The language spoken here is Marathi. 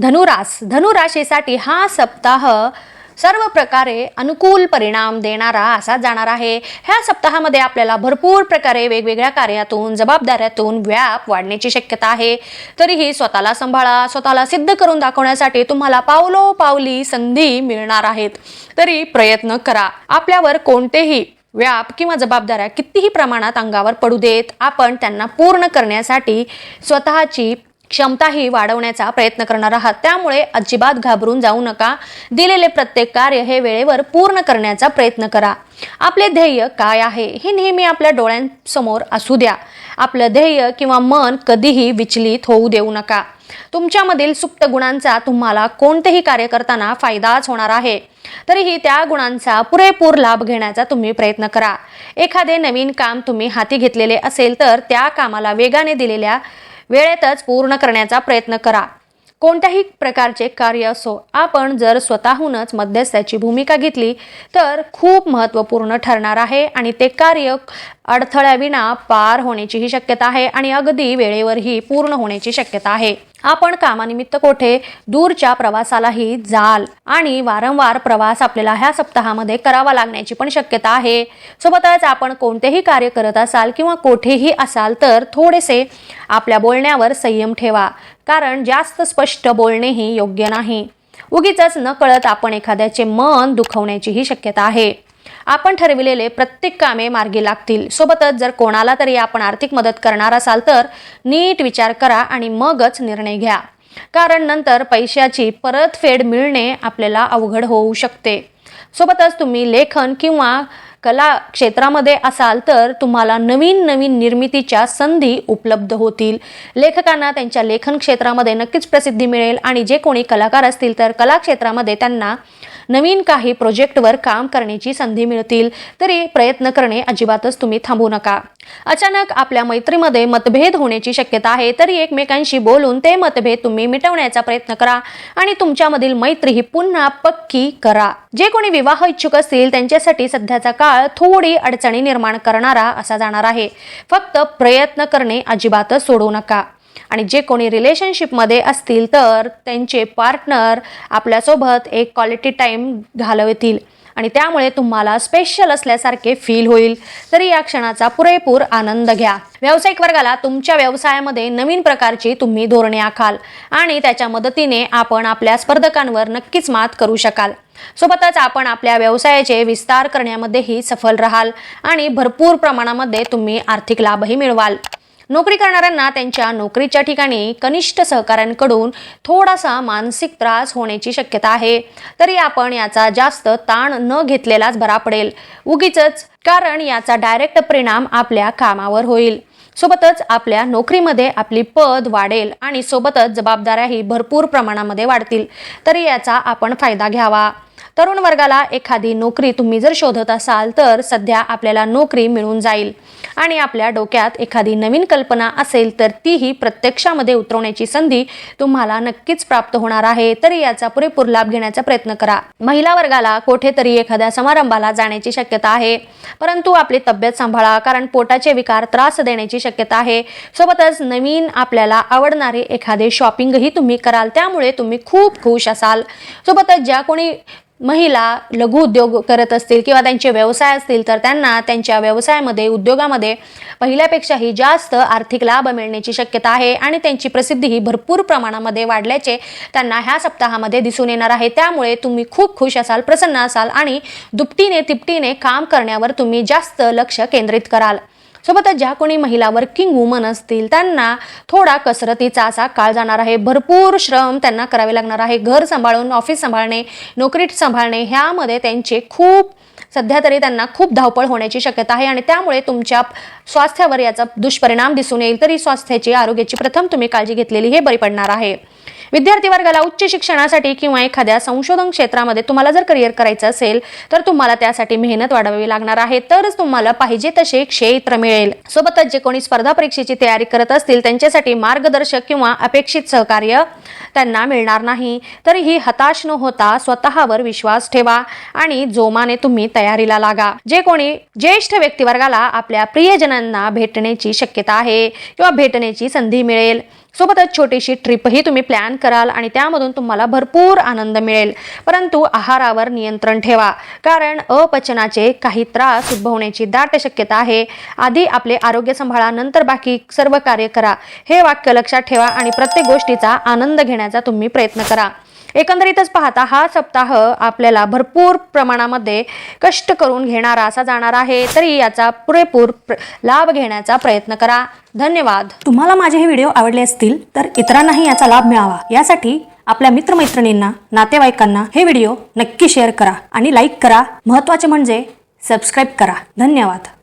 धनुरास धनुराशीसाठी हा सप्ताह सर्व प्रकारे अनुकूल परिणाम देणारा असा जाणार आहे. ह्या सप्ताहामध्ये आपल्याला भरपूर प्रकारे वेगवेगळ्या कार्यातून जबाबदाऱ्यातून व्याप वाढण्याची शक्यता आहे. तरीही स्वतःला सांभाळा स्वतःला सिद्ध करून दाखवण्यासाठी तुम्हाला पावलो पावली संधी मिळणार आहेत. तरी प्रयत्न करा. आपल्यावर कोणतेही व्याप किंवा जबाबदाऱ्या कितीही प्रमाणात अंगावर पडू देत आपण त्यांना पूर्ण करण्यासाठी स्वतःची क्षमताही वाढवण्याचा प्रयत्न करणार आहात. त्यामुळे अजिबात घाबरून जाऊ नका. दिलेले प्रत्येक कार्य हे वेळेवर पूर्ण करण्याचा प्रयत्न करा. आपले ध्येय काय आहे हे नेहमी आपल्या डोळ्यांसमोर असू द्या. आपलं ध्येय किंवा मन कधीही विचलित होऊ देऊ नका. तुमच्यामधील सुप्त गुणांचा तुम्हाला कोणतेही कार्य करताना फायदाच होणार आहे. तरीही त्या गुणांचा पुरेपूर लाभ घेण्याचा तुम्ही प्रयत्न करा. एखादे नवीन काम तुम्ही हाती घेतलेले असेल तर त्या कामाला वेगाने दिलेल्या वेळेतच पूर्ण करण्याचा प्रयत्न करा. कोणत्याही प्रकारचे कार्य असो आपण जर स्वतःहूनच मध्यस्थाची भूमिका घेतली तर खूप महत्त्वपूर्ण ठरणार आहे आणि ते कार्य अडथळ्याविना पार होण्याचीही शक्यता आहे आणि अगदी वेळेवरही पूर्ण होण्याची शक्यता आहे. आपण कामानिमित्त कोठे दूरच्या प्रवासालाही जाल. आणि वारंवार प्रवास आपल्याला ह्या सप्ताहामध्ये करावा लागण्याची पण शक्यता आहे. सोबतच आपण कोणतेही कार्य करत असाल किंवा कोठेही असाल तर थोडेसे आपल्या बोलण्यावर संयम ठेवा. कारण जास्त स्पष्ट बोलणेही योग्य नाही. उगीच न कळत आपण एखाद्याचे मन दुखवण्याचीही शक्यता आहे. आपण ठरविलेले प्रत्येक कामे मार्गी लागतील. सोबतच जर कोणाला तरी आपण आर्थिक मदत करणार असाल तर नीट विचार करा आणि मगच निर्णय घ्या. कारण नंतर पैशाची परतफेड मिळणे आपल्याला अवघड होऊ शकते. सोबतच तुम्ही लेखन किंवा कला क्षेत्रामध्ये असाल तर तुम्हाला नवीन नवीन निर्मितीच्या संधी उपलब्ध होतील. लेखकांना त्यांच्या लेखन क्षेत्रामध्ये नक्कीच प्रसिद्धी मिळेल आणि जे कोणी कलाकार असतील तर कला क्षेत्रामध्ये त्यांना नवीन काही प्रोजेक्टवर काम करण्याची संधी मिळतील तरी प्रयत्न करणे अजिबातच तुम्ही थांबू नका. अचानक आपल्या मैत्रीमध्ये मतभेद होण्याची शक्यता आहे तरी एकमेकांशी बोलून ते मतभेद तुम्ही मिटवण्याचा प्रयत्न करा आणि तुमच्यामधील मैत्री ही पुन्हा पक्की करा. जे कोणी विवाह इच्छुक असतील त्यांच्यासाठी सध्याचा काळ थोडी अडचणी निर्माण करणारा असा जाणार आहे. फक्त प्रयत्न करणे अजिबातच सोडू नका. आणि जे कोणी रिलेशनशिपमध्ये असतील तर त्यांचे पार्टनर आपल्यासोबत एक क्वालिटी टाईम घालवतील. आणि त्यामुळे तुम्हाला स्पेशल असल्यासारखे फील होईल. तरी या क्षणाचा पुरेपूर आनंद घ्या. व्यावसायिक वर्गाला तुमच्या व्यवसायामध्ये नवीन प्रकारची तुम्ही धोरणे आखाल आणि त्याच्या मदतीने आपण आपल्या स्पर्धकांवर नक्कीच मात करू शकाल. सोबतच आपण आपल्या व्यवसायाचे विस्तार करण्यामध्येही सफल राहाल आणि भरपूर प्रमाणामध्ये तुम्ही आर्थिक लाभही मिळवाल. नोकरी करणाऱ्यांना त्यांच्या नोकरीच्या ठिकाणी कनिष्ठ सहकाऱ्यांकडून थोडासा मानसिक त्रास होण्याची शक्यता आहे. तरी आपण याचा जास्त ताण न घेतलेलाच बरा पडेल. उगीच कारण याचा डायरेक्ट परिणाम आपल्या कामावर होईल. सोबतच आपल्या नोकरीमध्ये आपली पद वाढेल आणि सोबतच जबाबदाऱ्याही भरपूर प्रमाणामध्ये वाढतील. तरी याचा आपण फायदा घ्यावा. तरुण वर्गाला एखादी नोकरी तुम्ही जर शोधत असाल तर सध्या आपल्याला नोकरी मिळून जाईल. आणि आपल्या डोक्यात एखादी नवीन कल्पना असेल तर तीही प्रत्यक्षामध्ये उतरवण्याची संधी तुम्हाला नक्कीच प्राप्त होणार आहे. तरी याचा पुरेपूर लाभ घेण्याचा प्रयत्न करा. महिला वर्गाला कोठेतरी एखाद्या समारंभाला जाण्याची शक्यता आहे. परंतु आपली तब्येत सांभाळा कारण पोटाचे विकार त्रास देण्याची शक्यता आहे. सोबतच नवीन आपल्याला आवडणारे एखादे शॉपिंगही तुम्ही कराल त्यामुळे तुम्ही खूप खुश असाल. सोबतच ज्या कोणी महिला लघु उद्योग करत असतील किंवा त्यांचे व्यवसाय असतील तर त्यांना त्यांच्या व्यवसायामध्ये उद्योगामध्ये पहिल्यापेक्षाही जास्त आर्थिक लाभ मिळण्याची शक्यता आहे आणि त्यांची प्रसिद्धीही भरपूर प्रमाणामध्ये वाढल्याचे त्यांना ह्या सप्ताहामध्ये दिसून येणार आहे. त्यामुळे तुम्ही खूप खुश असाल प्रसन्न असाल आणि दुपटीने तिपटीने काम करण्यावर तुम्ही जास्त लक्ष केंद्रित कराल. सोबतच ज्या कोणी महिला वर्किंग वुमन असतील त्यांना थोडा कसरतीचा असा काळ जाणार आहे. भरपूर श्रम त्यांना करावे लागणार आहे. घर सांभाळून ऑफिस सांभाळणे नोकरी सांभाळणे ह्यामध्ये त्यांचे खूप सध्या तरी त्यांना खूप धावपळ होण्याची शक्यता आहे आणि त्यामुळे तुमच्या स्वास्थ्यावर याचा दुष्परिणाम दिसून येईल. तरी स्वास्थ्याची आरोग्याची प्रथम तुम्ही काळजी घेतलेली हे बरी पडणार आहे. विद्यार्थी वर्गाला उच्च शिक्षणासाठी किंवा एखाद्या संशोधन क्षेत्रामध्ये तुम्हाला जर करिअर करायचं असेल तर तुम्हाला त्यासाठी मेहनत वाढवावी लागणार आहे. तरच तुम्हाला पाहिजे तसे क्षेत्र मिळेल. सोबतच जे कोणी स्पर्धा परीक्षेची तयारी करत असतील त्यांच्यासाठी मार्गदर्शक किंवा अपेक्षित सहकार्य त्यांना मिळणार नाही. तरीही हताश न होता स्वतःवर विश्वास ठेवा आणि जोमाने तुम्ही तयारीला लागा. जे कोणी ज्येष्ठ व्यक्तिवर्गाला आपल्या प्रियजनांना भेटण्याची शक्यता आहे किंवा भेटण्याची संधी मिळेल सोबतच छोटीशी ट्रिपही तुम्ही प्लॅन कराल आणि त्यामधून तुम्हाला भरपूर आनंद मिळेल. परंतु आहारावर नियंत्रण ठेवा. कारण अपचनाचे काही त्रास उद्भवण्याची दाट शक्यता आहे. आधी आपले आरोग्य सांभाळा नंतर बाकी सर्व कार्य करा. हे वाक्य लक्षात ठेवा आणि प्रत्येक गोष्टीचा आनंद घेण्याचा तुम्ही प्रयत्न करा. एकंदरीतच पाहता हा सप्ताह आपल्याला भरपूर प्रमाणामध्ये कष्ट करून घेणारा असा जाणार आहे. तरी याचा पुरेपूर प्र- लाभ घेण्याचा प्रयत्न करा. धन्यवाद. तुम्हाला माझे हे व्हिडिओ आवडले असतील तर इतरांनाही याचा लाभ मिळावा. यासाठी आपल्या मित्रमैत्रिणींना नातेवाईकांना हे व्हिडिओ नक्की शेअर करा आणि लाईक करा. महत्त्वाचे म्हणजे सबस्क्राईब करा. धन्यवाद.